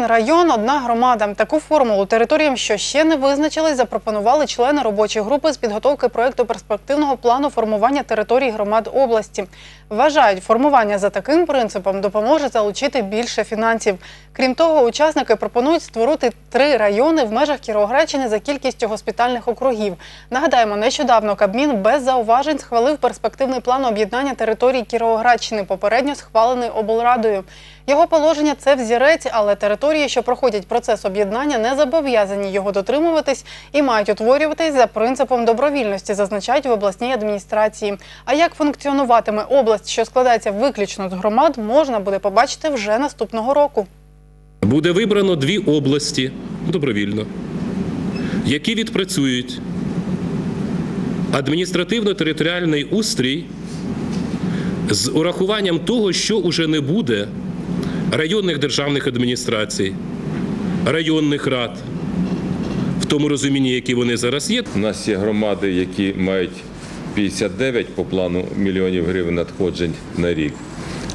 Один район, одна громада. Таку формулу територіям, що ще не визначились, запропонували члени робочої групи з підготовки проекту перспективного плану формування територій громад області. Вважають, формування за таким принципом допоможе залучити більше фінансів. Крім того, учасники пропонують створити три райони в межах Кіровоградщини за кількістю госпітальних округів. Нагадаємо, нещодавно Кабмін без зауважень схвалив перспективний план об'єднання територій Кіровоградщини, попередньо схвалений облрадою. Його положення це взірець, але території, що проходять процес об'єднання, не зобов'язані його дотримуватись і мають утворюватись за принципом добровільності, зазначають в обласній адміністрації. А як функціонуватиме область, що складається виключно з громад, можна буде побачити вже наступного року. Буде вибрано дві області добровільно, які відпрацюють адміністративно-територіальний устрій з урахуванням того, що уже не буде районних державних адміністрацій, районних рад, в тому розумінні, які вони зараз є. У нас є громади, які мають 59 по плану мільйонів гривень надходжень на рік,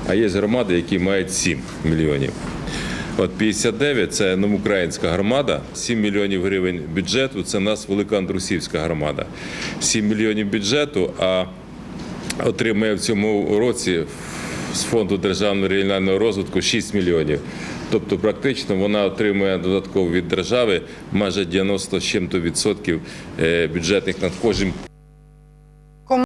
а є громади, які мають 7 мільйонів. От 59 – це новоукраїнська громада, 7 мільйонів гривень бюджету – це нас Великоандрусівська громада. 7 мільйонів бюджету, а отримує в цьому році з фонду державного регіонального розвитку 6 мільйонів. Тобто, практично вона отримує додатково від держави майже 90 з чим-то відсотків е, бюджетних надходжень